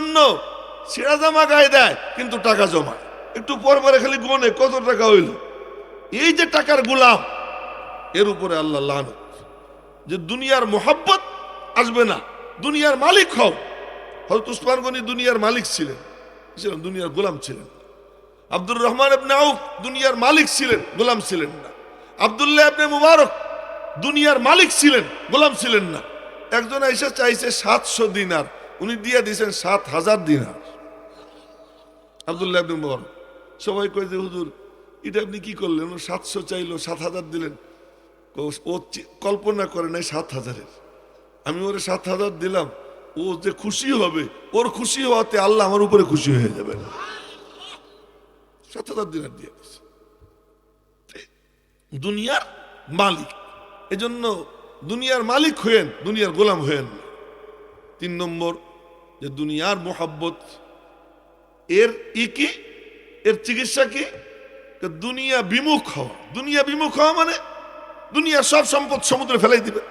জন্য ছেঁড়া জামা গায়ে দেয়, কিন্তু টাকা জমায় একটু পর পরে খালি গনে, কত টাকা হইল? এই যে টাকার গোলাম, এর উপরে আল্লাহ যে দুনিয়ার মোহাব্বত আসবে না, দুনিয়ার মালিক হও। হয়তো উসমান গনি দুনিয়ার মালিক ছিলেন ছিলেন দুনিয়ার গোলাম ছিলেন। আব্দুর রহমান আপনি আউফ দুনিয়ার মালিক ছিলেন, গোলাম ছিলেন না। আবদুল্লাহ আপনি মুবারক দুনিয়ার মালিক ছিলেন, গোলাম ছিলেন না। একজন এসে চাইছে সাতশো দিনার। উনি দিয়ে দিয়েছেন সাত হাজার দিনার। আবদুল্লাহ আপনি মুবারক। সবাই কই যে, হুজুর, এটা আপনি কি করলেন? সাতশো চাইলো, সাত হাজার দিলেন। ও- কল্পনা করে নাই সাত হাজারের। আমি ওরে সাত হাজার দিলাম, ও যে খুশি হবে, ওর খুশি হওয়াতে আল্লাহ আমার উপরে খুশি হয়ে যাবে সাত হাজার দিনার দিয়ে দুনিয়ার মালিক। এজন্য দুনিয়ার মালিক হয়েন দুনিয়ার গোলাম হয়েন তিন নম্বর যে দুনিয়ার মোহাব্বত, এর ই কি? এর চিকিৎসা কি? দুনিয়া বিমুখ হওয়া। দুনিয়া বিমুখ হওয়া মানে দুনিয়ার সব সম্পদ সমুদ্রে ফেলাই দিবেন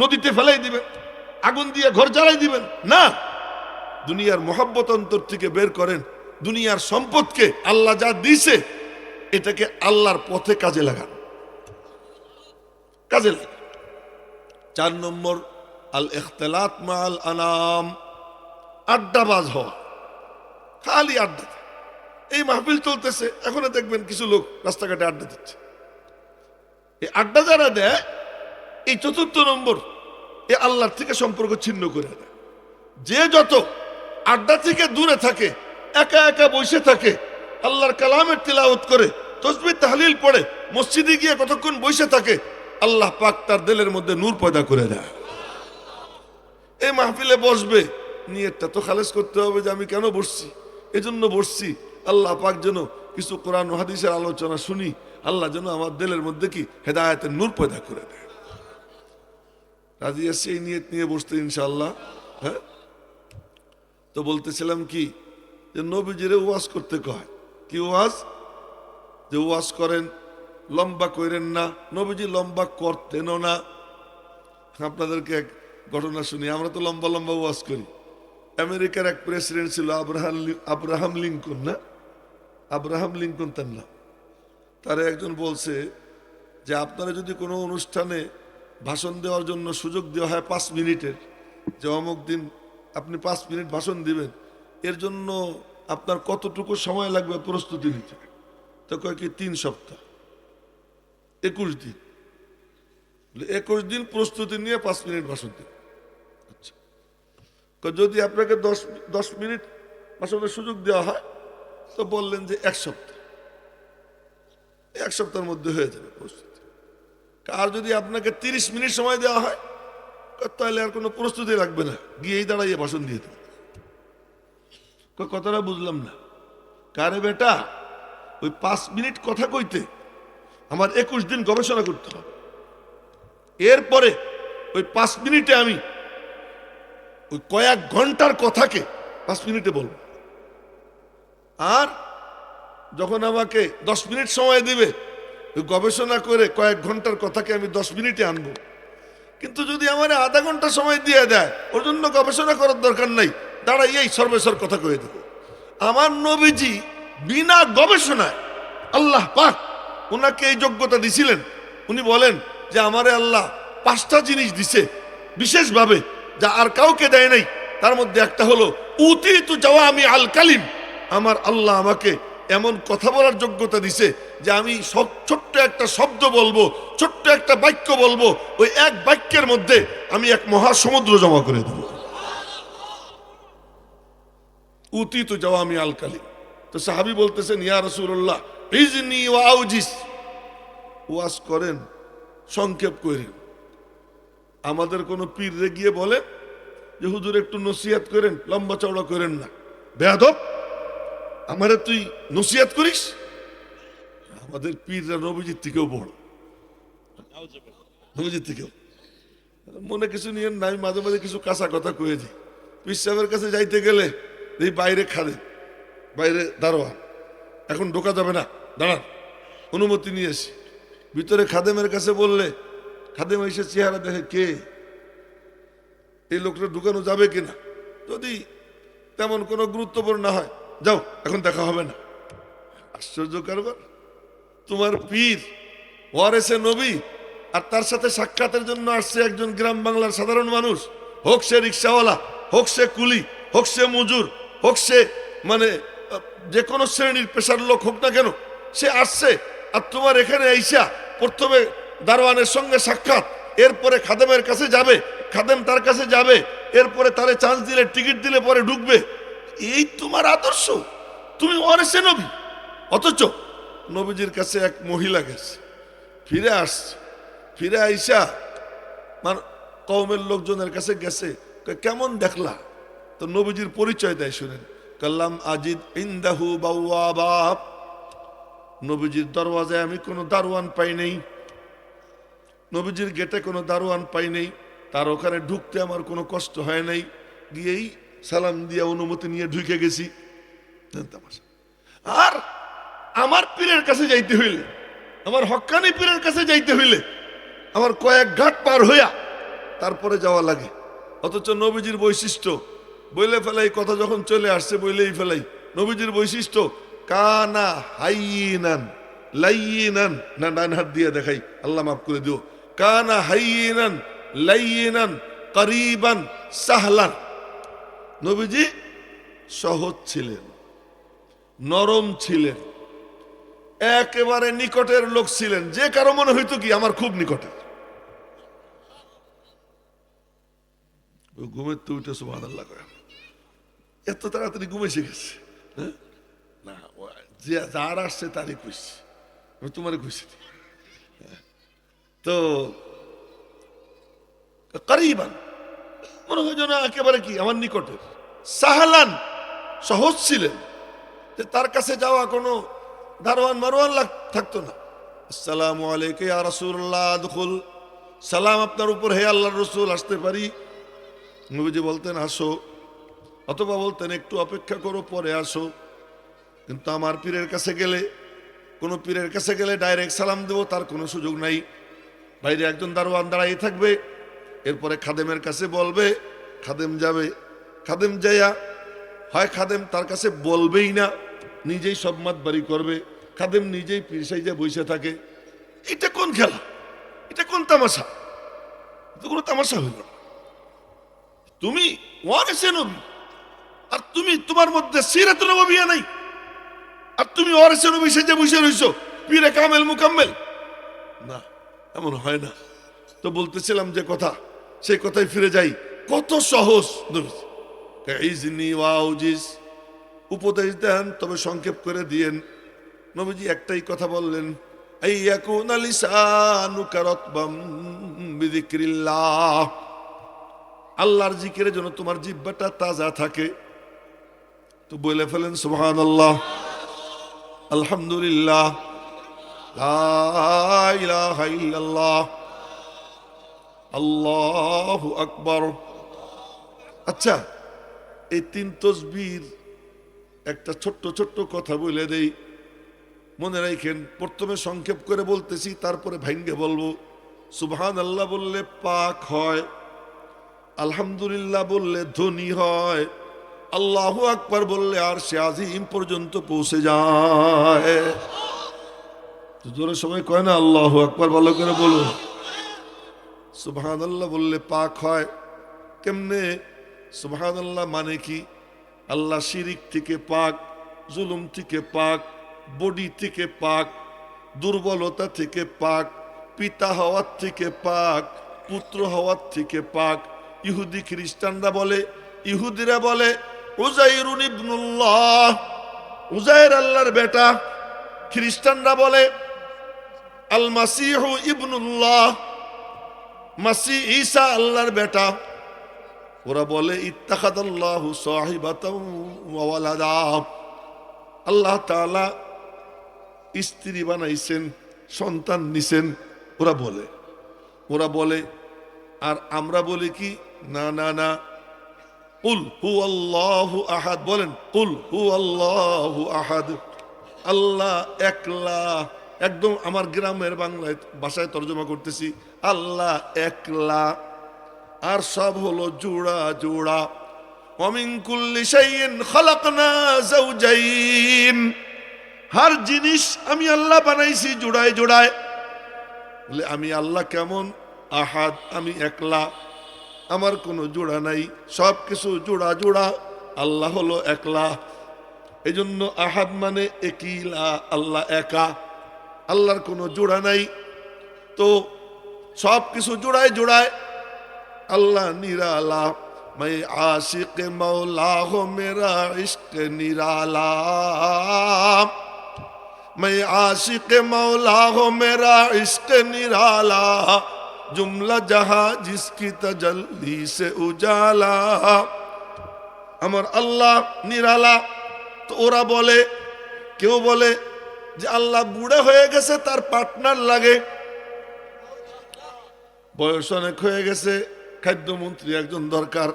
নদীতে ফেলাই দিবেন আগুন দিয়ে ঘর জ্বালাই দিবেন। না, দুনিয়ার মোহাব্বত অন্তর থেকে বের করেন। দুনিয়ার সম্পদকে আল্লাহ যা দিছে এটাকে আল্লাহর পথে কাজে লাগান। কাজে লাগান। চার নম্বর আল এখতলাত মা আল আনাম। আড্ডাবাজ হওয়া, খালি আড্ডা। এই মাহফিল চলতেছে, এখনও দেখবেন কিছু লোক রাস্তাঘাটে আড্ডা দিচ্ছে। এই আড্ডা যারা দেয়, এই চতুর্থ নম্বর, এ আল্লাহর থেকে সম্পর্ক ছিন্ন করে দেয়। যে যত আড্ডা থেকে দূরে থাকে, একা একা বসে থাকে, আল্লাহর কালামের তিলাওয়াত করে, তসবি তাহলিল পড়ে, মসজিদে গিয়ে কতক্ষণ বসে থাকে, আল্লাহ পাক তার দিলের মধ্যে নূর পয়দা করে দেয়। এই মাহফিলে বসবে নিয়তটা তো খালেজ করতে হবে যে আমি কেন বসছি? এজন্য বসছি। আল্লাহ পাক যেন কিছু কোরআন হাদিসের আলোচনা শুনি, আল্লাহ যেন আমার দিলের মধ্যে কি হেদায়তের নূর পয়দা করে দেয়। রাজি আসছে এই নিয়ত নিয়ে বসতে ইনশাল্লাহ হ্যাঁ? তো বলতেছিলাম কি, যে নবীজিরে ওয়াজ করতে কয়। কি ওয়াজ? যে ওয়াজ করেন, লম্বা করেন না, নবীজি লম্বা করতেনও না। আপনাদেরকে এক ঘটনা শুনি, আমরা তো লম্বা লম্বা ওয়াজ করি। আমেরিকার এক প্রেসিডেন্ট ছিল আব্রাহাম আব্রাহাম লিঙ্কন না আব্রাহাম লিঙ্কন তার নাম তার একজন বলছে যে আপনারা যদি কোনো অনুষ্ঠানে ভাষণ দেওয়ার জন্য সুযোগ দেওয়া হয় পাঁচ মিনিটের যে অমুক দিন আপনি পাঁচ মিনিট ভাষণ দিবেন এর জন্য আপনার কতটুকু সময় লাগবে প্রস্তুতি নিতে তো কয় কি তিন সপ্তাহ, একুশ দিন। একুশ দিন প্রস্তুতি নিয়ে পাঁচ মিনিট ভাষণ দিন। কয়, যদি আপনাকে দশ দশ মিনিট ভাষণের সুযোগ দেওয়া হয় তো বললেন যে এক সপ্তাহ। এক সপ্তাহের মধ্যে হয়ে যাবে প্রস্তুতি। আর যদি আপনাকে তিরিশ মিনিট সময় দেওয়া হয় তাহলে আর কোনো প্রস্তুতি লাগবে না। গিয়েই দাঁড়াইয়ে ভাষণ দিয়ে দেবে কথাটা বুঝলাম না। কারে বেটা ওই পাঁচ মিনিট কথা কইতে আমার একুশ দিন গবেষণা করতে হবে। এরপরে ওই পাঁচ মিনিটে আমি ওই কয়েক ঘণ্টার কথাকে পাঁচ মিনিটে বলব। আর যখন আমাকে দশ মিনিট সময় দিবে গবেষণা করে কয়েক ঘণ্টার কথাকে আমি দশ মিনিটে আনব। কিন্তু যদি আমার আধা ঘণ্টা সময় দিয়ে দেয়, ওর জন্য গবেষণা করার দরকার নাই। দাঁড়াই, এই সর্বেশ্বর কথা কয়ে দেবো। আমার নবীজি বিনা গবেষণায় আল্লাহ পাক ওনাকে এই যোগ্যতা দিছিলেন। উনি বলেন যে আমারে আল্লাহ পাঁচটা জিনিস দিছে, বিশেষভাবে যা আর কাউকে দেয় নাই, তার মধ্যে একটা হলো উতি তু যাওয়া আমি আল কালিম। আমার আল্লাহ আমাকে এমন কথা বলার যোগ্যতা দিছে যে আমি সব ছোট্ট একটা শব্দ বলব, ছোট্ট একটা বাক্য বলব, ওই এক বাক্যের মধ্যে আমি এক মহাসমুদ্র জমা করে দেবো। উতি তো যাওয়া আমি আল কালিম। তো সাহাবি বলতেছেন, ইয়া রসুল্লাহ ইজনি ও আউজিস। ওয়াজ করেন, সংক্ষেপ করেন আমাদের কোনো পীররে গিয়ে বলে যে, হুজুর, একটু নসিহাত করেন, লম্বা চওড়া করেন না। বেয়াদব, আমারে তুই নসিহাত করিস? আমাদের পীররা নবীজির থেকেও বড়। নবীজির থেকেও। মনে কিছু নিয়ে নাই মাঝে মাঝে কিছু কাঁচা কথা কয়ে দিই। পীর সাহেবের কাছে যাইতে গেলে এই বাইরে খাদে, বাইরে দারোয়া এখন ঢোকা যাবে না, দাঁড়ান, অনুমতি নিয়ে এসি। ভিতরে খাদেমের কাছে বললে খাদেম এসে চেহারা দেখে কে? এই লোকটা ঢুকানো যাবে কিনা? যদি তেমন কোনো গুরুত্বপূর্ণ না হয়, যাও, এখন দেখা হবে না। আশ্চর্য কারবার। তোমার পীর ওয়ারেসে নবী আর তার সাথে সাক্ষাতের জন্য আসছে একজন গ্রাম বাংলার সাধারণ মানুষ। হোক সে রিক্সাওয়ালা, হোক সে কুলি, হোক সে মজুর, হোক সে মানে যে কোনো শ্রেণির পেশার লোক হোক না কেন, সে আসছে আর তোমার এখানে আইসা প্রথমে দারোয়ানের সঙ্গে সাক্ষাৎ। এরপরে খাদেমের কাছে যাবে। খাদেম তার কাছে যাবে। এরপরে তারে চান্স দিলে, টিকিট দিলে পরে ঢুকবে। এই তোমার আদর্শ। তুমি ওয়ারেসে নবী। অথচ নবীজির কাছে এক মহিলা গেছে। ফিরে আসছে। ফিরে আইসা মানে কৌমের লোকজনের কাছে গেছে। কেমন দেখলা? তো নবীজির পরিচয় দেয় শুনেন। কাল্লাম আজিদ ইন্দাহু বাপ নবীজির দরওয়াজায় আমি কোনো দারোয়ান পাই নেই। নবীজির গেটে কোনো দারোয়ান পাই নেই, তার ওখানে ঢুকতে আমার কোনো কষ্ট হয় নাই, গিয়েই সালাম দিয়ে অনুমতি নিয়ে ঢুকে গেছি। আর আমার পীরের কাছে যাইতে হইলে, আমার হক্কানি পীরের কাছে যাইতে হইলে, আমার কয়েক ঘাট পার হইয়া তারপরে যাওয়া লাগে। অথচ নবীজির বৈশিষ্ট্য, বইলে ফেলাই, কথা যখন চলে আসছে বইলেই ফেলাই। নবীজির বৈশিষ্ট্য, কানা হাইনান লাইনান না ডান হাত দিয়ে দেখাই, আল্লাহ মাফ করে দিও। কানা হাইনান লাইনান করিবান, সাহলান। নবীজি সহজ ছিলেন, নরম ছিলেন, একেবারে নিকটের লোক ছিলেন। যে কারও মনে হইতো কি, আমার খুব নিকটের ওই ঘুমের তো উঠে সুবাহ এত তাড়াতাড়ি ঘুমে শিখেছে হ্যাঁ? না যে যার আসছে তারই খুশি। আমি তোমারই খুশি। তো করিবান। মনে হয় যেন একেবারে কি আমার নিকটের সাহালান সহজ ছিলেন, যে তার কাছে যাওয়া কোনো দারোয়ান মারোয়ান থাকতো না। আসসালামু আলাইকুম ইয়া রাসূলুল্লাহ, দুখুল। সালাম আপনার উপর, হে আল্লাহ রসুল, আসতে পারি? নবীজি বলতেন, আসো। অথবা বলতেন, একটু অপেক্ষা করো, পরে আসো। কিন্তু আমার পীরের কাছে গেলে, কোনো পীরের কাছে গেলে ডাইরেক্ট সালাম দেবো, তার কোনো সুযোগ নাই। বাইরে একজন দারোয়ান দাঁড়াই থাকবে, এরপরে খাদেমের কাছে বলবে, খাদেম যাবে। খাদেম যাইয়া, হয় খাদেম তার কাছে বলবেই না, নিজেই সব মাত বাড়ি করবে। খাদেম নিজেই পিরসাই যে বসে থাকে। এটা কোন খেলা? এটা কোন তামাশা? এটা কোনো তামাশা হইল তুমি নবী, আর তুমি তোমার মধ্যে সিরাত নবিয়া নাই। আর তুমি ওয়ারেসে নবী সেজে বসে রইছো, পীরে কামেল, মুকাম্মেল। এমন হয় না। তো বলতেছিলাম যে কথা, সেই কথায় ফিরে যাই। কত সহজ। ইজনি উপদেশ দেন, তবে সংক্ষেপ করে দিয়েন। নবীজি একটাই কথা বললেন বিযিকরিল্লাহ। আল্লাহর জিকিরে যেন তোমার জিব্বাটা তাজা থাকে। তো বলে ফেলেন, সুবহানাল্লাহ। আলহামদুলিল্লাহ। আল্লাহু আকবার। আচ্ছা এই তিন তসবির একটা ছোট্ট ছোট্ট কথা বলে দেই। মনে রাখেন, প্রথমে সংক্ষেপ করে বলতেছি, তারপরে ভাঙ্গে বলব। সুবহান আল্লাহ বললে পাক হয়, আলহামদুলিল্লাহ বললে ধনী হয়, আল্লাহু আকবার বললে আর সে আজিম পর্যন্ত পৌঁছে যায়। জোরে সবাই কয় না, আল্লাহ আকবার ভালো করে বলো সুবহান আল্লাহ বললে পাক হয়। কেমনে? সুবহান আল্লাহ মানে কি? আল্লাহ শিরিক থেকে পাক, জুলুম থেকে পাক, বডি থেকে পাক, দুর্বলতা থেকে পাক, পিতা হওয়ার থেকে পাক, পুত্র হওয়ার থেকে পাক। ইহুদি খ্রিস্টানরা বলে, ইহুদিরা বলে, উজাইরুন ইবনুল্লাহ, উজাইর আল্লাহর বেটা। খ্রিস্টানরা বলে আল মাসিহু ইবনুল্লাহ, মাসি ঈসা আল্লাহর বেটা। ওরা বলে ওয়া ওয়ালাদা। আল্লাহ তাআলা স্ত্রী বানাইছেন, সন্তান নিছেন, ওরা বলে। ওরা বলে, আর আমরা বলি কি? না না না। কুল হু আল্লাহু আহাদ। বলেন, কুল হু আল্লাহু আহাদ। আল্লাহ একলা। একদম আমার গ্রামের বাংলায় ভাষায় তর্জমা করতেছি। আল্লাহ একলা। আর সব হলো জোড়া জোড়া। অমিনকুল্লি সাইন খলাকনা জাউজাইন হার জিনিস আমি আল্লাহ বানাইছি জোড়ায় জোড়ায়। বলে, আমি আল্লাহ কেমন? আহাদ, আমি একলা। আমার কোনো জোড়া নাই, সব কিছু জোড়া জোড়া। আল্লাহ হলো একলা। এজন্য আহাদ মানে একিলা, আল্লাহ একা। আল্লাহর কোনো জোড়া নাই তো সব কিছু জোড়ায় জোড়ায় अल्लाह निराला मैं आशिक मौला हो मेरा इश्क निराला मैं आशिक मौला हो मेरा इश्क निराला जुमला जहां जिसकी तजल्ली से उजाला আমার আল্লাহ নিরালা তো ওরা বলে কেউ বলে যে আল্লাহ বুড়া হয়ে গেছে, তার পার্টনার লাগে। বয়স অনেক হয়ে গেছে, খাদ্যমন্ত্রী একজন দরকার,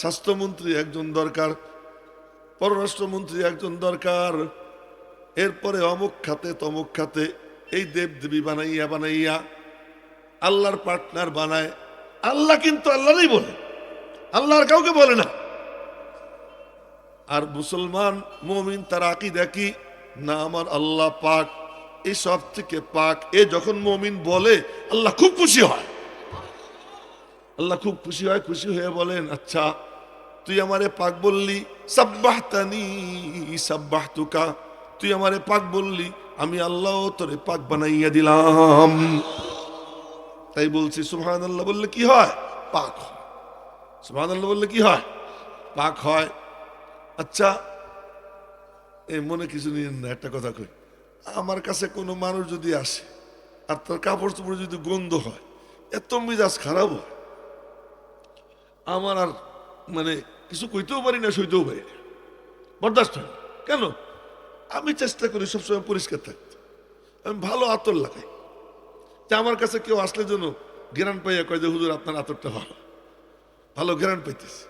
স্বাস্থ্যমন্ত্রী একজন দরকার, পররাষ্ট্রমন্ত্রী একজন দরকার। এরপরে অমুক খাতে, তমুক খাতে, এই দেব দেবী বানাইয়া বানাইয়া আল্লাহর পার্টনার বানায়। আল্লাহ কিন্তু আল্লাহরই বলে আল্লাহর কাউকে বলে না। আর মুসলমান, মমিন, তার আকি দেখি না, আমার আল্লাহ পাক, এই সব থেকে পাক, এ যখন মমিন বলে, আল্লাহ খুব খুশি হয়। আল্লাহ খুব খুশি হয়, খুশি হয়ে বলেন আচ্ছা তুই আমারে পাক বললি, সাব্বাহতানি, সাব্বাহতুকা, তুই আমারে পাক বললি, আমি আল্লাহ তোরে পাক বানাইয়া দিলাম। তাই বলছি সুবহান আল্লাহ বললে কি হয়? পাক হয়। সুবহান আল্লাহ বললে কি হয়? পাক হয়। আচ্ছা এই মনে কিছু নিয়েন না, একটা কথা কই। আমার কাছে কোনো মানুষ যদি আসে, আর তার কাপড় চোপড় যদি গন্ধ হয়, এত মিজাজ খারাপ হয়। আমার আর মানে কিছু কইতেও পারি না, সইতেও পারি বরদাস্ত হয় কেন? আমি চেষ্টা করি সবসময় পরিষ্কার থাকতে। আমি ভালো আতর লাগাই। যে আমার কাছে কেউ আসলে যেন ঘেরান পাইয়া কয় যে, হুজুর, আপনার আতরটা ভালো। ভালো ঘেরান পাইতেছে।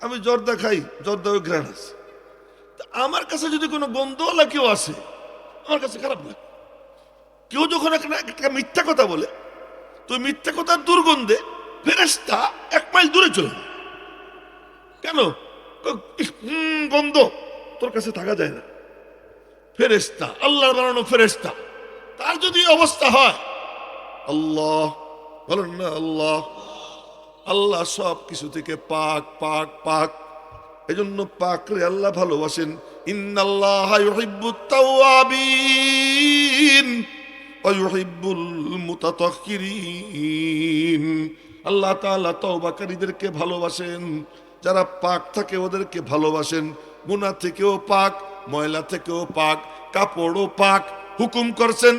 আমি জর্দা খাই, জর্দাও ঘেরান আছে। আমার কাছে যদি কোনো গন্ধওয়ালা কেউ আসে, আমার কাছে খারাপ লাগে কেউ যখন একটা মিথ্যা কথা বলে, তো মিথ্যা কথার দুর্গন্ধে ফেরেস্তা এক মাইল দূরে চলে যায়। কেন? গন্ধ। তোর কাছে থাকা যায় না। ফেরেস্তা আল্লাহর বানানো ফেরেস্তা তার যদি অবস্থা হয়, আল্লাহ, বলেন না আল্লাহ আল্লাহ সব কিছু থেকে পাক পাক পাক। এজন্য পাক রে আল্লাহ ভালোবাসেন আল্লাহ তাআলা ভালোবাসেন, যারা পাক থাকে ওদেরকে ভালোবাসেন। গুনাহ থেকেও পাক, ময়লা থেকেও পাক, কাপড়ও পাক, হুকুম করছেন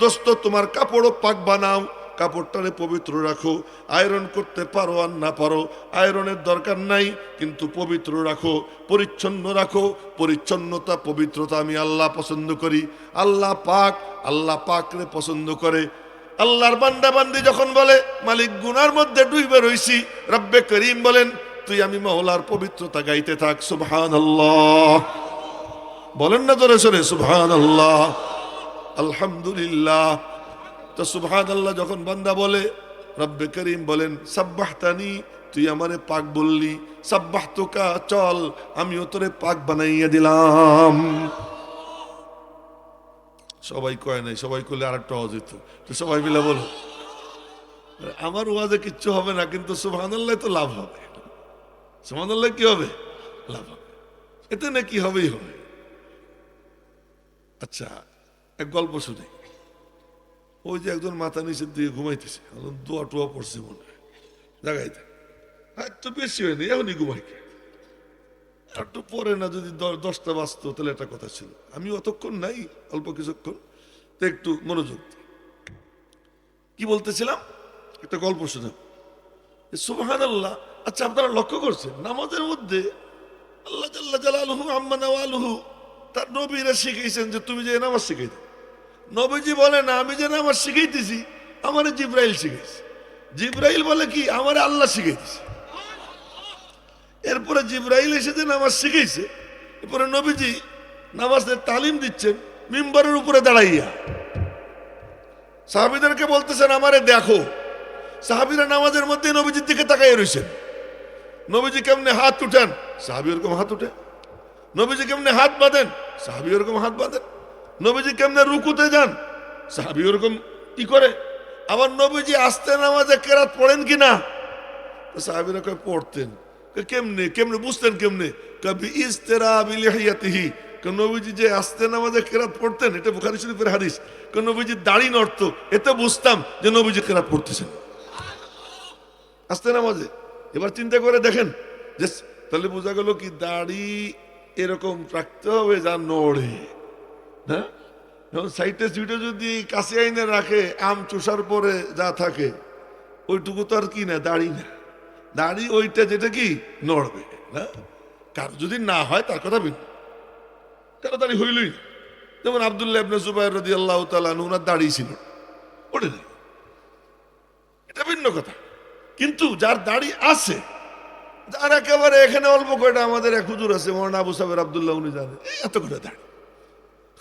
দোস্ত, তোমার কাপড়ও পাক বানাও। কাপড়টারে পবিত্র রাখো। আয়রন করতে পারো আর না পারো, আয়রনের দরকার নাই, কিন্তু পবিত্র রাখো, পরিচ্ছন্ন রাখো। পরিচ্ছন্নতা, পবিত্রতা আমি আল্লাহ পছন্দ করি। আল্লাহ পাক, আল্লাহ পাকরে পছন্দ করে। আল্লাহর বান্দা বান্দি যখন বলে, মালিক গুনার মধ্যে ডুইবে রইছি, রব্বে করিম বলেন, তুই আমি মহলার পবিত্রতা গাইতে থাক সুবহান বলেন না জোরে সরে সুবহান আল্লাহ আলহামদুলিল্লাহ। তো সুবহান আল্লাহ যখন বান্দা বলে, রব্বে করিম বলেন, সাব্বাহতানি, তুই আমারে পাক বললি সাব্বাহ তোকা চল, আমিও তোরে পাক বানাইয়া দিলাম। সবাই কয় নাই, সবাই করলে আর একটা অজিত তো সবাই মিলে বলো, আমার ওয়াজে কিচ্ছু হবে না, কিন্তু সুবহান আল্লাহ তো লাভ হবে। সুবহান আল্লাহ কি হবে? লাভ হবে। এতে না কি হবেই হবে। আচ্ছা এক গল্প শুনি। ওই যে একজন মাথা নিচের দিকে ঘুমাইতেছে এখন দোয়া টোয়া পড়ছে মনে হয়। জাগাইতে। তো বেশি হয়নি এখনই ঘুমাই একটু পরে না, যদি দশটা বাজতো, তাহলে একটা কথা ছিল। আমি অতক্ষণ নাই, অল্প কিছুক্ষণ, তো একটু মনোযোগ কি বলতেছিলাম? একটা গল্প শুনে সুবাহান আল্লাহ আচ্ছা আপনারা লক্ষ্য করছেন, নামাজের মধ্যে আল্লাহ জাল্লা জালালুহু আম্মা নওয়ালুহু, তার নবীরা শিখাইছেন যে তুমি যে নামাজ দাও নবীজি বলে না আমি যে নামাজ শিখাইতেছি, আমার জিব্রাইল শিখাইছে। জিব্রাইল বলে কি, আমার আল্লাহ শিখাইতেছে। এরপরে জিব্রাইল এসে যে নামাজ শিখাইছে, এরপরে নবীজি নামাজের তালিম দিচ্ছেন, মিম্বারের উপরে দাঁড়াইয়া। সাহাবিদেরকে বলতেছেন, আমারে দেখো। সাহাবিরা নামাজের মধ্যে নবীজির দিকে তাকাইয়া রয়েছেন নবীজি কেমনে হাত উঠেন? সাহাবি ওরকম হাত উঠে। নবীজি কেমনে হাত বাঁধেন? সাহাবি ওরকম হাত বাঁধেন। নবীজি কেমনে রুকুতে যান? সাহাবি ওরকম কি করে? আবার নবীজি আস্তে নামাজে কেরাত পড়েন কি না সাহাবিরা কয়, পড়তেন। কেমনে? কেমনে? বুঝতেন কেমনে? কবি ইস্তেরা বিলিহিয়াতিহি। কয়, নবীজি যে আস্তে নামাজে কেরাত পড়তেন, এটা বুখারী শরীফের হাদিস। নবীজি দাড়ি নড়ত, এতে বুঝতাম যে নবীজি কেরাত পড়তেছেন। আস্তে নামাজে। এবার চিন্তা করে দেখেন, যে তাহলে বোঝা গেল কি দাড়ি এরকম রাখতে হবে যা নড়ে। হ্যাঁ সাইটে সুইটে যদি কাছে আইনে রাখে, আম চুষার পরে যা থাকে, ওইটুকু তো আর কি না, দাড়ি না। দাড়ি ওইটা যেটা কি, নড়বে, না? কারও যদি না হয়, তার কথা ভিন্ন কারও দাড়ি হইলই না? যেমন আবদুল্লাহ ইবনে জুবাইর রাদিয়াল্লাহু তাআলা আনহু, ওনার দাড়ি ছিল। নাই। এটা ভিন্ন কথা। কিন্তু যার দাড়ি আছে, যার একেবারে এখানে অল্প কয়টা আমাদের এক হুজুর আছে, মৌলানা আবু সাবের আবদুল্লাহ, উনি জানে। এত করে দাড়ি।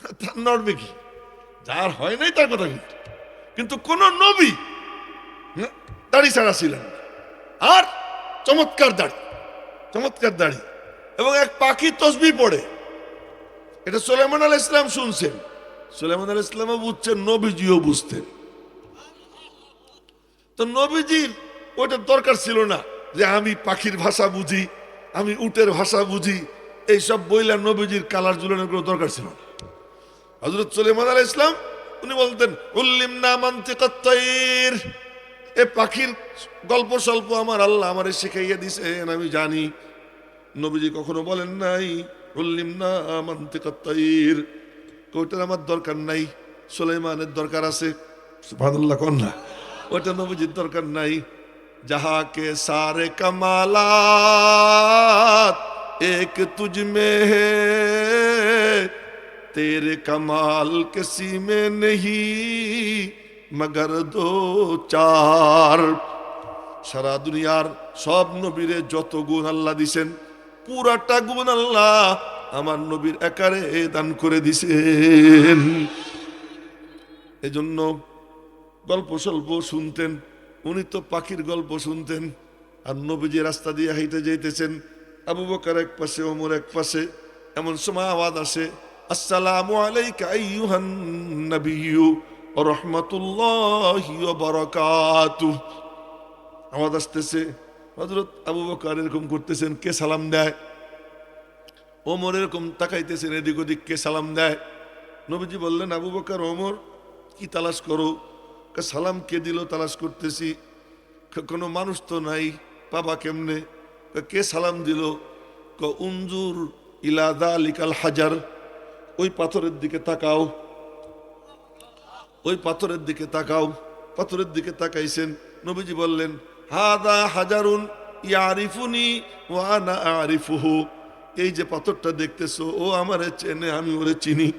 তার নড়বে কি? যার হয় নাই তার কথা কিন্তু কিন্তু কোন নবী হ্যাঁ, দাড়ি ছাড়া ছিলেন আর চমৎকার দাড়ি চমৎকার দাড়ি। এবং এক পাখি তসবি পড়ে। এটা সোলেমান আল ইসলাম শুনছেন। সোলেমান আল ইসলামও বুঝছেন নবীজিও বুঝতেন। তো নবীজির ওইটা দরকার ছিল না যে আমি পাখির ভাষা বুঝি আমি উটের ভাষা বুঝি। এইসব বইলা নবীজির কালার জুলানোর কোনো দরকার ছিল না। হজরত সুলেমান আল ইসলাম উনি বলতেন, উল্লিম না মান্তিকত্তইর এ পাখির গল্প স্বল্প আমার, আল্লাহ আমারে শিখাইয়া দিছেন, আমি জানি। নবীজি কখনো বলেন নাই, উল্লিম না মান্তিকত্তইর ওইটার আমার দরকার নাই সুলেমানের দরকার আছে। সুবহানাল্লাহ কন্যা ওইটা নবীজির দরকার নাই। যাহাকে সারে কমালাত, এক তুজ মে হে तेरे कमाल किसी में नहीं मगर दो चार সারা দুনিয়ার সব নবীরে যত গুণ আল্লাহ দিছেন পুরাটা গুণ আল্লাহ আমার নবীর একারে দান করে দিছেন এজন্য গল্প স্বল্প শুনতেন উনি তো পাখির গল্প শুনতেন আর নবীজি রাস্তা দিয়ে হাইতে যাইতেছেন আবু বকার এক পাশে ওমর এক পাশে এমন সময় আওয়াজ আসে আসসালামু আলাইকা আইয়ুহান নাবিয়্যু ওয়া রাহমাতুল্লাহি ওয়া বারাকাতুহু। আওয়াজ আসতেছে, হযরত আবু বকর এরকম করতেছেন, কে সালাম দেয়? ওমর এরকম তাকাইতেছেন, এদিক ওদিক কে সালাম দেয়? নবীজি বললেন, আবু বকর, ওমর, কি তালাশ করো? সালাম কে দিল, তালাশ করতেছি। কোনো মানুষ তো নাই, বাবা কেমনে? কা সালাম দিল? ক উনজুর ইলাদা লিকাল হাজার। ওই পাথরের দিকে তাকাও। ওই পাথরের দিকে তাকাও। পাথরের দিকে তাকাইছেন। নবীজি বললেন, হাদা হাজারুন ইয়ারিফুনি ওয়ানা আরিফুহু। এই যে পাথরটা দেখতেছো, ও আমারে চেনে, আমি ওরে চিনি।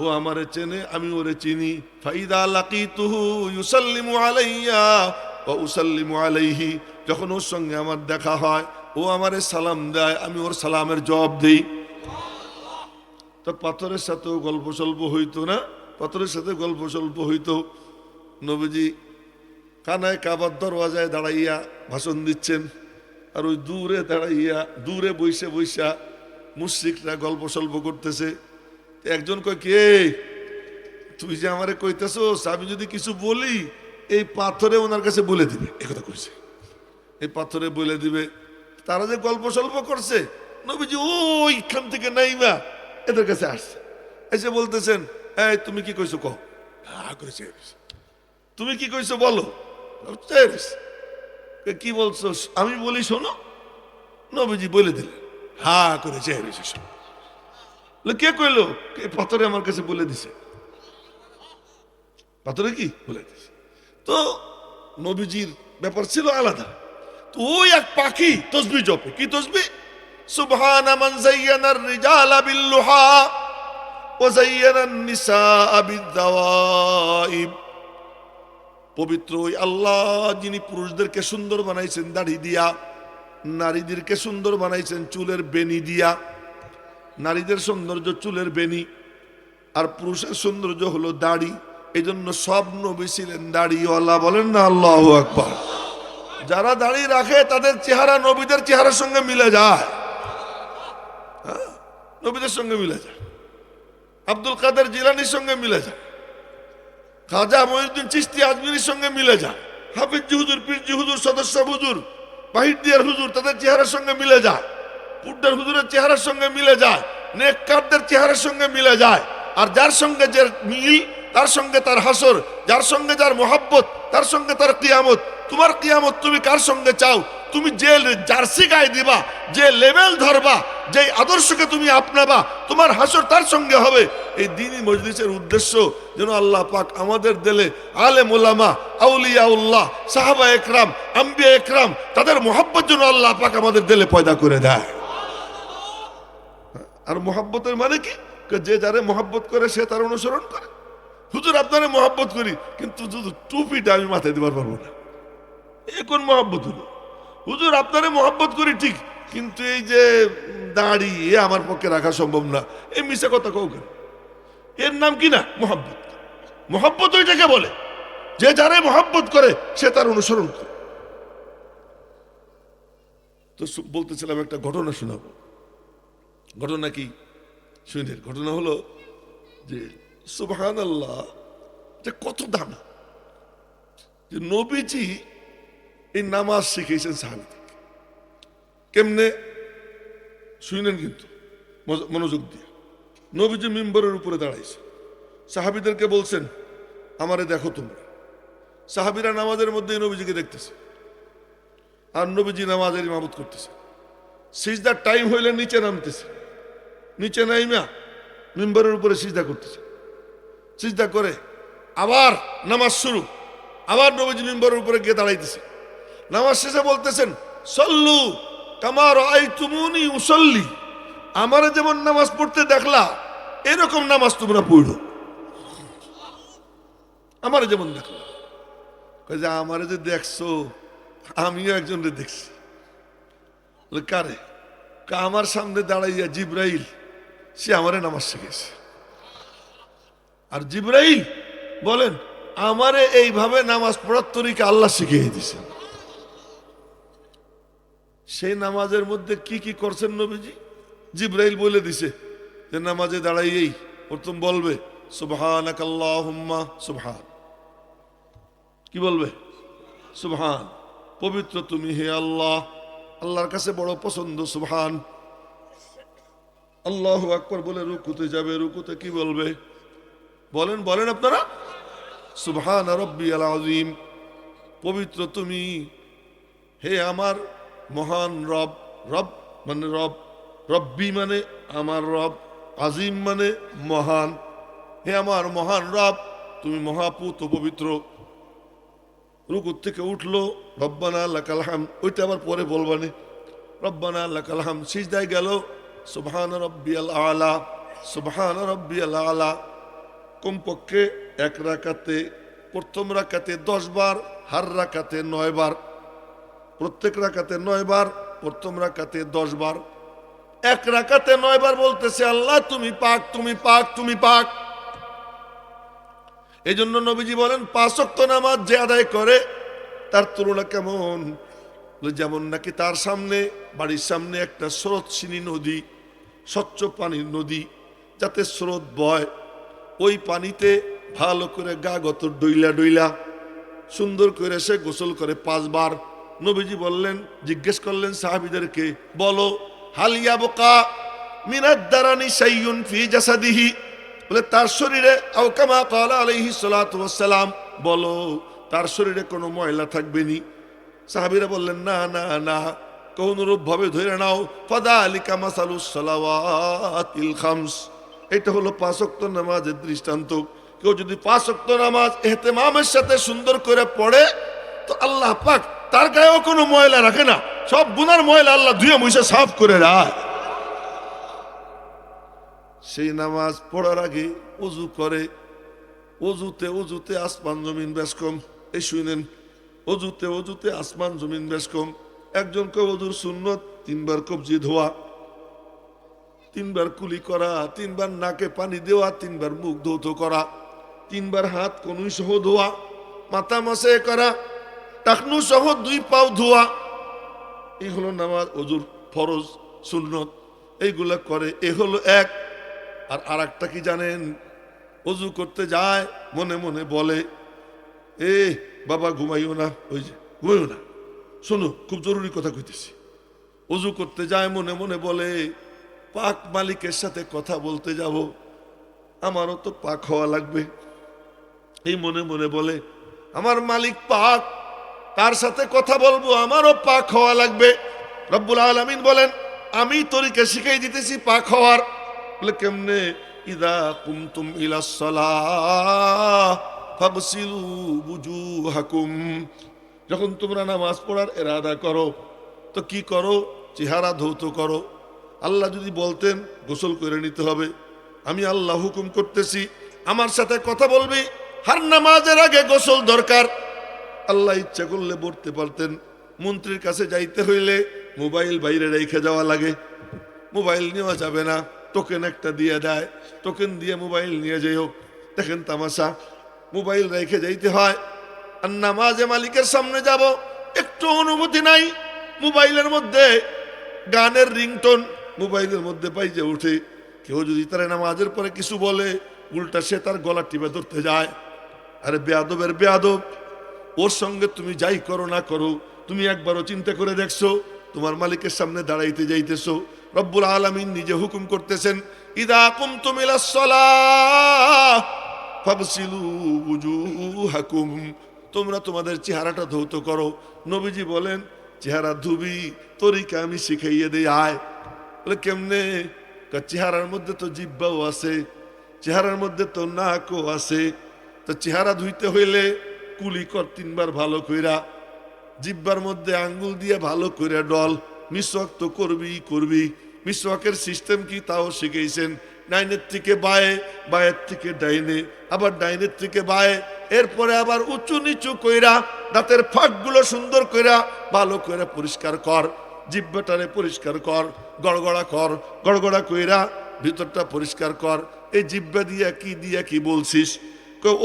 ও আমারে চেনে, আমি ওরে চিনি। ফাইদা লাকিতুহু ইউসাল্লিমু আলাইয়া ওয়া উসাল্লিমু আলাইহি। যখন ওর সঙ্গে আমার দেখা হয়, ও আমারে সালাম দেয়, আমি ওর সালামের জবাব দেই। তো পাথরের সাথেও গল্প স্বল্প হইতো না। পাথরের সাথে গল্প স্বল্প হইতো। নবীজি কানায় কাবার দরওয়াজায় দাঁড়াইয়া ভাষণ দিচ্ছেন। আর ওই দূরে দাঁড়াইয়া, দূরে বইসে বইসা মুশ্রিকরা গল্প স্বল্প করতেছে। একজন কয়, কে? তুই যে আমারে কইতেছস, আমি যদি কিছু বলি, এই পাথরে ওনার কাছে বলে দিবে। একথা কইছে। এই পাথরে বলে দিবে। তারা যে গল্প স্বল্প করছে, নবীজি ওইখান থেকে নাইবা এদের কাছে আসছে। এসে বলতেছেন এই তুমি কি কইছো কহ হা করেছে তুমি কি কইছো বলো? কি বলছো? আমি বলি শোনো। নবীজি বলে দিলেন হা করে চেয়ে শোনো। বলে, কে কইলো? "কে পাথরে আমার কাছে বলে দিছে। পাথরে কি? বলে দিছে। তো নবীজির ব্যাপার ছিল আলাদা। তো ওই এক পাখি তসবি জপে। কি তসবি? জাইয়ানার রিজালা বিল লুহা ওয়া জাইয়ানান নিসা বিদ পবিত্র ওই আল্লাহ যিনি পুরুষদেরকে সুন্দর বানাইছেন দাড়ি দিয়া, নারীদেরকে সুন্দর বানাইছেন চুলের বেনি দিয়া। নারীদের সৌন্দর্য চুলের বেনি আর পুরুষের সৌন্দর্য হলো দাড়ি। এই জন্য সব নবী ছিলেন দাড়িওয়ালা, বলেন না আল্লাহ আকবার। যারা দাড়ি রাখে, তাদের চেহারা নবীদের চেহারার সঙ্গে মিলে যায়। নবীদের সঙ্গে মিলে যায়। আব্দুল কাদের জিলানির সঙ্গে মিলে যায়। খাজা মহিউদ্দিন চিস্তি আজমিরির সঙ্গে মিলে যায়। হাফিজ হুজুর, পীরজি হুজুর, সদস্য হুজুর বাহিদিয়ার হুজুর, তাদের চেহারার সঙ্গে মিলে যায়। পুড্ডার হুজুরের চেহারার সঙ্গে মিলে যায়। নেককারদের চেহারার সঙ্গে মিলে যায়। আর যার সঙ্গে যে মিল তার সঙ্গে তার হাসর, যার সঙ্গে যার মোহাব্বত, তার সঙ্গে তার কিয়ামত। তোমার কিয়ামত তুমি কার সঙ্গে চাও? তুমি যে জার্সি গায়ে দিবা, যে লেভেল ধরবা যে আদর্শকে তুমি আপনাবা, তোমার হাসর তার সঙ্গে হবে। এই দিনই মজলিসের উদ্দেশ্য যেন আল্লাহ পাক আমাদের দেলে আলে মোলামা আউলিয়া উল্লাহ, সাহাবা একরাম, আম্বিয়া একরাম, তাদের মোহাব্বত যেন আল্লাহ পাক আমাদের দিলে পয়দা করে দেয়। আর মোহাব্বতের মানে কি? যে যারে মোহাব্বত করে সে তার অনুসরণ করে। হুজুর, আপনারে মোহাব্বত করি, কিন্তু টুপিটা আমি মাথায় দিবার পারব না। এ কোন মোহাব্বত হলো? হুজুর, আপনারে মোহাব্বত করি ঠিক, কিন্তু এই যে দাড়ি, এ আমার পক্ষে রাখা সম্ভব না। এই মিশে কথা কৌ কেন? এর নাম কি না? মোহাব্বত। মোহাব্বত ওইটাকে বলে, যে যারে মোহাব্বত করে, সে তার অনুসরণ করে। তো বলতেছিলাম একটা ঘটনা শোনাবো। ঘটনা কি? শুনে ঘটনা হলো যে সুবহান আল্লাহ যে কত দামি। যে নবীজি এই নামাজ শিখিয়েছেন সাহাবিদের। কেমনে? শুনেন কিন্তু মনোযোগ দিয়ে। নবীজি মিম্বরের উপরে দাঁড়াইছে। সাহাবিদেরকে বলছেন, আমারে দেখো তোমরা। সাহাবিরা নামাজের মধ্যে নবীজিকে দেখতেছে। আর নবীজি নামাজের ইমামত করতেছে। সিজদার টাইম হইলে নিচে নামতেছে। নিচে নাইমা মিম্বরের উপরে সিজদা করতেছে। সিজদা করে, আবার নামাজ শুরু। আবার নবীজি মিম্বরের উপরে গিয়ে দাঁড়াইতেছে। নামাজ শেষে বলতেছেন, সল্লু কামার আই তুমুনি উসল্লি। আমারে যেমন নামাজ পড়তে দেখলা, এরকম নামাজ তোমরা পড়ো। আমারে যেমন দেখলা। যে, আমারে যে দেখছ, আমিও একজনকে দেখছি। কারে? আমার সামনে দাঁড়াইয়া জিব্রাইল, সে আমারে নামাজ শিখেছে আর জিব্রাইল বলেন, আমারে এইভাবে নামাজ পড়ার তরিকা আল্লাহ শিখিয়ে দিয়েছে সেই নামাজের মধ্যে কি কি করছেন নবীজি? জিব্রাইল বলে দিছে যে, নামাজে দাঁড়াইয়েই প্রথম বলবে সুবহান সুবহান। কি বলবে? সুবহান। পবিত্র তুমি হে আল্লাহ। আল্লাহর কাছে বড় পছন্দ, সুবহান। আল্লাহ আকবর বলে রুকুতে যাবে, রুকুতে কি বলবে? বলেন বলেন আপনারা। সুবহান রব্বি আল আজিম পবিত্র তুমি। হে আমার মহান রব রব মানে রব, রব্বি মানে আমার রব আজিম মানে মহান। হে আমার মহান রব, তুমি মহাপুত পবিত্র। রুকুর থেকে উঠল, রব্বানা আল্লাহ ওইটা আবার পরে বলবানি রব্বানা আল্লাহ সিজদায় গেল, সুবহান রব্বি আল আলা সুবহান রব্বি আল আলা। কমপক্ষে এক রাকাতে, প্রথম রাকাতে দশ বার, হার রাকাতে নয় বার। প্রত্যেক রাকাতে নয় বার, প্রথম রাকাতে দশ বার। এক রাকাতে নয় বার বলতেছে আল্লাহ, তুমি পাক তুমি পাক তুমি পাক। এই জন্য নবীজি বলেন পাঁচক্ত নামাজ যে আদায় করে, তার তুলনা কেমন? যেমন নাকি তার সামনে, বাড়ির সামনে একটা স্রোতসিনী নদী, স্বচ্ছ পানির নদী, যাতে স্রোত বয়। ওই পানিতে ভালো করে গা গত ডইলা ডইলা, সুন্দর করে সে গোসল করে পাঁচবার। নবীজি বললেন, জিজ্ঞেস করলেন সাহাবিদেরকে, বলো হালিয়া বোকা মিনাদ দারানি সাইয়ুন ফি বলে, তার শরীরে বলো, তার শরীরে কোনো ময়লা সাহাবীরা বললেন, না না না ভাবে ধরে নাও। ফাদা আলিকা মাসালুস সালাওয়াতিল এটা হলো পাঁচ ওয়াক্ত নামাজের দৃষ্টান্ত। কেউ যদি পাঁচ ওয়াক্ত নামাজ এহতেমামের সাথে সুন্দর করে পড়ে, তো আল্লাহ পাক তার গায়েও কোনো ময়লা রাখে না। সব গুনার ময়লা আল্লাহ ধুয়ে মুছে সাফ করে রায় সেই নামাজ পড়ার আগে উজু করে। অজুতে অজুতে আসমান জমিন বেশ কম। এই শুনেন অজুতে অজুতে আসমান জমিন বেশ কম। একজনকে অজুর সুন্নত তিনবার কবজি ধোয়া তিনবার কুলি করা, তিনবার নাকে পানি দেওয়া, তিনবার মুখ ধৌত করা, তিনবার হাত কনুই সহ ধোয়া, মাথা মাসে করা, টাকনু সহ দুই পাও ধোয়া। এই হলো নামাজ অজুর ফরজ, সুন্নত, এইগুলা করে। এ হলো এক। আর আর কি জানেন? অজু করতে যায়, মনে মনে বলে, এ, বাবা ঘুমাইও না। ওই যে, ঘুমাইও না। শোনো, খুব জরুরি কথা কইতেছি। অজু করতে যায়, মনে মনে বলে পাক মালিকের সাথে কথা বলতে যাব। আমারও তো পাক হওয়া লাগবে। এই মনে মনে বলে, আমার মালিক পাক, তার সাথে কথা বলব, আমারও পাক হওয়া লাগবে। রব্বুল আলমিন বলেন, আমি তরিকে শিখাই দিতেছি পাক হওয়ার। বলে, কেমনে? ইদা কুমতুম বুজুহাকুম। যখন তোমরা নামাজ পড়ার এরাদা করো, তো কি করো? চেহারা ধৌত করো। আল্লাহ যদি বলতেন, গোসল করে নিতে হবে। আমি আল্লাহ হুকুম করতেছি, আমার সাথে কথা বলবি, হার নামাজের আগে গোসল দরকার। আল্লাহ ইচ্ছা করলে পড়তে পারতেন, মন্ত্রীর কাছে যাইতে হইলে মোবাইল বাইরে রেখে যাওয়া লাগে। মোবাইল নেওয়া যাবে না, টোকেন একটা দিয়ে দেয়, টোকেন দিয়ে মোবাইল নিয়ে যেও। দেখেন তামাশা, মোবাইল রেখে যাইতে হয়, আর নামাজে মালিকের সামনে যাব, একটু অনুভূতি নাই, মোবাইলের মধ্যে গানের রিংটোন মোবাইলের মধ্যে পাই যে উঠে, কেউ যদি তার নামাজের পরে কিছু বলে, উল্টা সে তার গলা টিপে ধরতে যায়। আরে বেয়াদবের বেয়াদব, ওর সঙ্গে তুমি যাই করো না করো, তুমি একবারও চিন্তা করে দেখছ, তোমার মালিকের সামনে দাঁড়াইতে যাইতেছো, রব্বুল আলমিন নিজে হুকুম করতেছেন, ইদা সালাহ, ফাবসিলু বুজুহাকুম তোমরা তোমাদের চেহারাটা ধৌত করো। নবীজি বলেন, চেহারা ধুবি, তরিকা আমি শিখাইয়ে দেই, আয়। বলে কেমনে? চেহারার মধ্যে তো জিব্বাও আছে, চেহারার মধ্যে তো নাকও আছে। তো চেহারা ধুইতে হইলে কুলি কর তিনবার ভালো কইরা জিব্বার মধ্যে আঙ্গুল দিয়ে ভালো করে ডল, মিসওয়াক তো করবি করবি মিসওয়াকের সিস্টেম কি তাও শিখেছেন ডাইনের থেকে বায়ে, বায়ের থেকে ডাইনে, আবার ডাইনের থেকে বায়ে, এরপরে আবার উঁচু নিচু কইরা, দাঁতের ফাঁকগুলো সুন্দর কইরা, ভালো করে পরিষ্কার কর জিব্বাটারে পরিষ্কার কর। গড়গড়া কর, গড়গড়া কইরা ভিতরটা পরিষ্কার কর। এই জিব্বা দিয়া কি দিয়া কি বলছিস?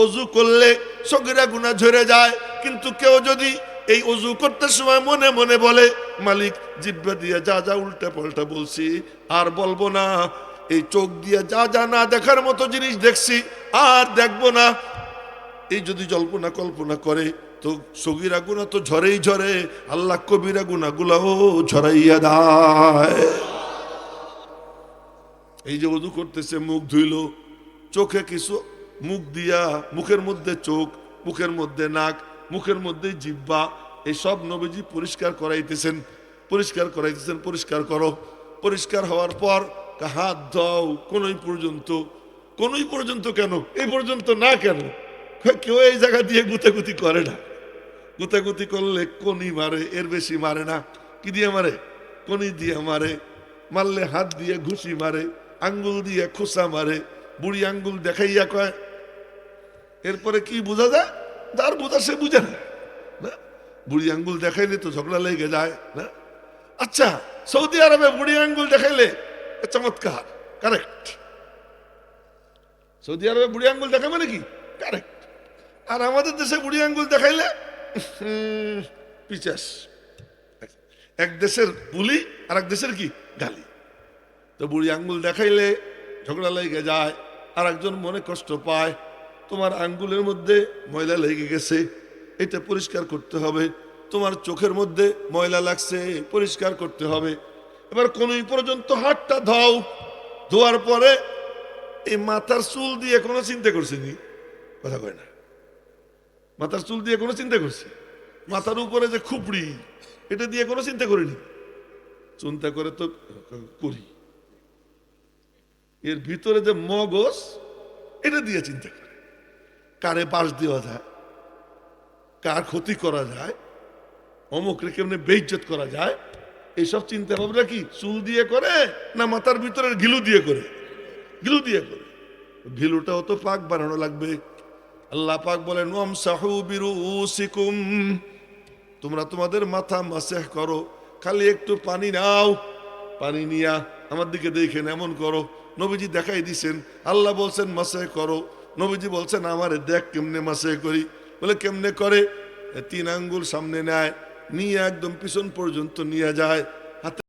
অজু করলে সগিরা গুণা ঝরে যায়, কিন্তু কেউ যদি এই অজু করতে সময় মনে মনে বলে, মালিক, জিব্বা দিয়ে যা যা উল্টা পাল্টা বলছি, আর বলব না। এই চোখ দিয়ে যা যা না দেখার মতো জিনিস দেখছি, আর দেখব না। এই যদি জল্পনা কল্পনা করে তো সগিরা গুণা তো ঝরেই ঝরে, আল্লাহ কবিরা গুণা গুলাও ঝরাইয়া দেয়। এই যে উদু করতেছে, মুখ ধুইল, চোখে কিছু মুখ দিয়া, মুখের মধ্যে চোখ, মুখের মধ্যে নাক, মুখের মধ্যে জিব্বা এই সব নবীজি পরিষ্কার করাইতেছেন পরিষ্কার করাইতেছেন, পরিষ্কার করো। পরিষ্কার হওয়ার পর হাত দাও কোনই পর্যন্ত কোনই পর্যন্ত কেন? এই পর্যন্ত না কেন? কেউ এই জায়গা দিয়ে গুতাগুতি করে না। গুতাগুতি করলে কোনি মারে, এর বেশি মারে না। কি দিয়ে মারে? কোনি দিয়ে মারে। মারলে হাত দিয়ে ঘুষি মারে, আঙ্গুল দিয়ে খোসা মারে, বুড়ি আঙ্গুল দেখাইয়া কয়, এরপরে কি বোঝা যায়? যার বোঝা সে বুঝে না। না, বুড়ি আঙ্গুল দেখাইলে তো ঝগড়া লেগে যায়, না। আচ্ছা সৌদি আরবে বুড়ি আঙ্গুল দেখাইলে চমৎকার, কারেক্ট। সৌদি আরবে বুড়ি আঙ্গুল দেখা মানে কি? কারেক্ট। আর আমাদের দেশে বুড়ি আঙ্গুল দেখাইলে পিচাস এক দেশের বুলি আর এক দেশের কি? গালি। তো বুড়ি আঙ্গুল দেখাইলে ঝগড়া লেগে যায় আর একজন মনে কষ্ট পায়, তোমার আঙ্গুলের মধ্যে ময়লা লেগে গেছে, এটা পরিষ্কার করতে হবে। তোমার চোখের মধ্যে ময়লা লাগছে, পরিষ্কার করতে হবে। এবার কোনই পর্যন্ত হাতটা ধাও। ধোয়ার পরে এই মাথার চুল দিয়ে কোনো চিন্তা করছিনি কথা কয় না। মাথার চুল দিয়ে কোনো চিন্তা করছে? মাথার উপরে যে খুপড়ি, এটা দিয়ে কোনো চিন্তা করিনি। চিন্তা করে তো করি। এর ভিতরে যে মগজ, এটা দিয়ে চিন্তা করে। কারে বাস দেওয়া যায়, কার ক্ষতি করা যায়, অমুকরে কেমনে বেইজ্জত করা যায় এইসব চিন্তা ভাবনা কি চুল দিয়ে করে না মাথার ভিতরে ঘিলু দিয়ে করে? ঘিলু দিয়ে করে। ঘিলুটাও তো পাক বানানো লাগবে। আল্লাহ পাক বলেন ওম সাহু বিরুসিকুম তোমরা তোমাদের মাথা মাসেহ করো, খালি একটু পানি নাও, পানি নিয়া আমার দিকে দেখেন, এমন করো। নবীজি দেখাই দিছেন, আল্লাহ বলছেন মাসে করো। নবীজি বলছেন, আমারে দেখ কেমনে মাসে করি। বলে, কেমনে করে? তিন আঙ্গুল সামনে নেয়, নিয়ে একদম পিছন পর্যন্ত নিয়ে যায়।